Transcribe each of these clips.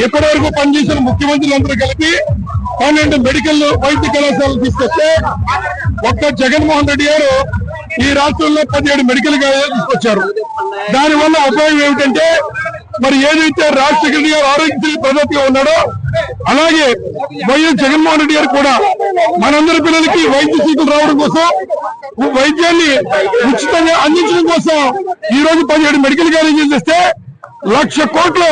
ఇప్పటి వరకు పనిచేసిన ముఖ్యమంత్రులందరూ కలిపి పన్నెండు మెడికల్ వైద్య కళాశాలలు తీసుకొస్తే ఒక్క జగన్మోహన్ రెడ్డి గారు ఈ రాష్ట్రంలో పదిహేడు మెడికల్ కాలేజీలు తీసుకొచ్చారు. దానివల్ల ఉపయోగం ఏమిటంటే మరి ఏదైతే రాజశేఖర రెడ్డి గారు ఆరోగ్యశ్రీ పద్ధతిగా ఉన్నాడో అలాగే వైఎస్ జగన్మోహన్ రెడ్డి గారు కూడా మనందరి పిల్లలకి వైద్య సీట్లు రావడం కోసం వైద్యాన్ని ఉచితంగా అందించడం కోసం ఈ రోజు పదిహేడు మెడికల్ కాలేజీలు తెస్తే లక్ష కోట్లు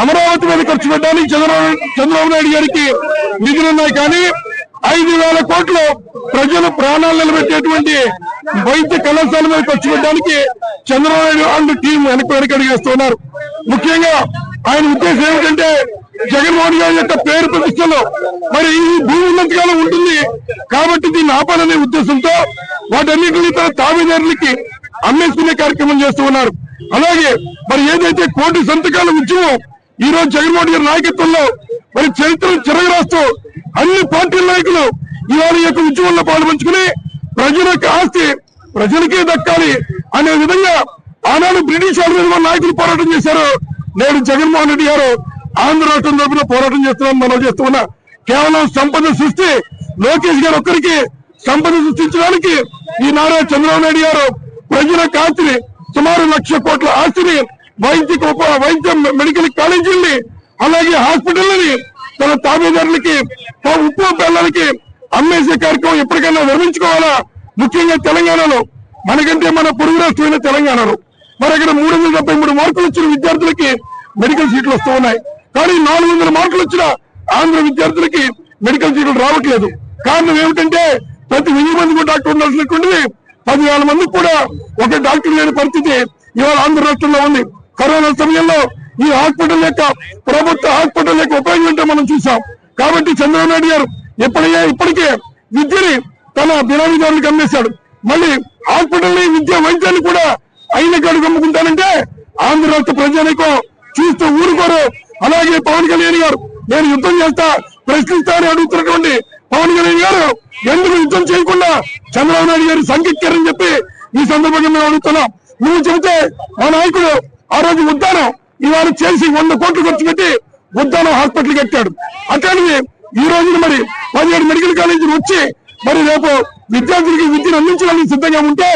అమరావతి మీద ఖర్చు పెట్టడానికి చంద్రబాబు చంద్రబాబు నాయుడు గారికి నిధులు ఉన్నాయి కానీ ఐదు వేల కోట్లు ప్రజలు ప్రాణాలు నిలబెట్టేటువంటి వైద్య కళాశాల మీద ఖర్చు పెట్టడానికి చంద్రబాబు నాయుడు అండ్ టీం వెనక వెనకడిగేస్తున్నారు ముఖ్యంగా ఆయన ఉద్దేశం ఏమిటంటే జగన్మోహన్ గారి యొక్క పేరు ప్రతిష్టలు మరి ఈ భూమి ఉన్నంతకాలం ఉంటుంది. కాబట్టి దీన్ని ఆపాలనే ఉద్దేశంతో వాటన్నింటినీ తన తాబేదారులకి అమ్మేసుకునే కార్యక్రమం చేస్తూ ఉన్నారు. అలాగే మరి ఏదైతే కోటి సంతకాల ఉద్యమం ఈ రోజు జగన్మోహన్ గారి నాయకత్వంలో మరి చరిత్రను చెరగరాస్తూ అన్ని పార్టీల నాయకులు ఇవాళ యొక్క ఉద్యమంలో పాల్పంచుకుని ప్రజల యొక్క ఆస్తి ప్రజలకే దక్కాలి అనే విధంగా ఆనాడు బ్రిటిష్ వాళ్ళ నాయకులు పోరాటం చేశారు. నేడు జగన్మోహన్ రెడ్డి గారు ఆంధ్ర రాష్ట్రం తరఫున పోరాటం చేస్తున్నాం మనం చేస్తున్నా కేవలం సంపద సృష్టి లోకేష్ గారు ఒక్కరికి సంపద సృష్టించడానికి ఈ నారా చంద్రబాబు నాయుడు గారు ప్రజల ఆస్తిని సుమారు లక్ష కోట్ల ఆస్తిని వైద్య వైద్యం వైద్య మెడికల్ కాలేజీల్ని అలాగే హాస్పిటల్ని తన తాబేదారులకి తమ ఉప్పు బెల్లాలకి అమ్మేసే కార్యక్రమం ఎప్పటికైనా విరమించుకోవాలా ముఖ్యంగా తెలంగాణలో. మనకంటే మన పొరుగు రాష్ట్రమైన తెలంగాణలో. మరి అక్కడ మూడు వందల డెబ్బై మూడు మార్కులు వచ్చిన విద్యార్థులకి మెడికల్ సీట్లు వస్తూ ఉన్నాయి. కానీ నాలుగు వందల మార్కులు వచ్చిన ఆంధ్ర విద్యార్థులకి మెడికల్ సీట్లు రావట్లేదు. కారణం ఏమిటంటే ప్రతి వెయ్యి మంది డాక్టర్ ఉండాల్సినటువంటిది పదివేల మందికి కూడా ఒక డాక్టర్ లేని పరిస్థితి ఇవాళ ఆంధ్ర రాష్ట్రంలో ఉంది. కరోనా సమయంలో ఈ హాస్పిటల్ యొక్క ప్రభుత్వ హాస్పిటల్ యొక్క ఉపయోగం ఏంటో మనం చూసాం కాబట్టి చంద్రబాబు నాయుడు గారు ఎప్పుడయ్యా ఇప్పటికే విద్యని తన బినామీదారులకు అమ్మేశాడు. మళ్ళీ హాస్పిటల్ విద్య వైద్యాన్ని కూడా అయిన కాడికి అమ్ముకుంటానంటే ఆంధ్ర రాష్ట్ర ప్రజానికం చూస్తూ ఊరుకోరు. అలాగే పవన్ కళ్యాణ్ గారు నేను యుద్ధం చేస్తా ప్రశ్నిస్తా అని అడుగుతున్నటువంటి పవన్ కళ్యాణ్ గారు ఎందుకు యుద్ధం చేయకుండా చంద్రబాబు నాయుడు గారు సంకెక్కారని చెప్పి ఈ సందర్భంగా మేము అడుగుతున్నాం. నువ్వు చెబితే మా నాయకుడు ఆ రోజు ఉద్దానం ఇవాళ చేసి వంద కోట్లు ఖర్చు పెట్టి ఉద్దానం హాస్పిటల్ కట్టాడు అట్లాంటిది ఈ రోజు మరి పదిహేడు మెడికల్ కాలేజీలు వచ్చి మరి రేపు విద్యార్థులకి విద్యను అందించడానికి సిద్ధంగా ఉంటే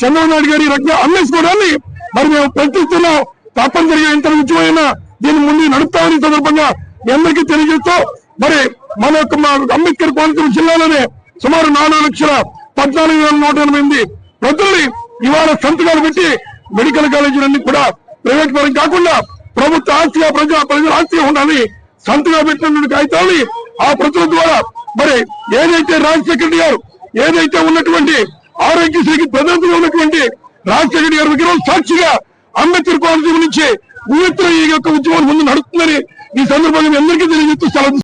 చంద్రబాబు నాయుడు గారి రకంగా అందించుకోవడాన్ని మరి మేము ప్రశ్నిస్తున్నాం తప్పనిసరిగా ఎంత ఉద్యమైనా దీని ముందు నడుపుతామని సందర్భంగా మీ అందరికీ తెలియజేస్తూ మరి మన యొక్క మా అంబేద్కర్ కోనసీమ జిల్లాలోనే సుమారు నాలుగు లక్షల పద్నాలుగు వేల నూట ఎనభై ఎనిమిది ప్రజల్ని ఇవాళ సంతకాలు పెట్టి మెడికల్ కాలేజీలన్నీ కూడా ప్రైవేట్ పరం కాకుండా ప్రభుత్వ ఆస్తిగా ప్రజల ప్రజల ఆస్తిగా ఉండాలి సంతగా పెట్టినటువంటి కాగితాలని ఆ ప్రజల ద్వారా మరి ఏదైతే రాజశేఖర గారు ఏదైతే ఉన్నటువంటి ఆరోగ్యశ్రీకి ప్రధానంగా ఉన్నటువంటి రాజశేఖర రెడ్డి గారి విగ్రహం సాక్షిగా అంబేద్కర్ కోనసీమ నుంచి ఈ యొక్క ఉద్యమం ముందు నడుస్తుందని ఈ సందర్భంగా మీ అందరికీ తెలియజేస్తూ సెలవు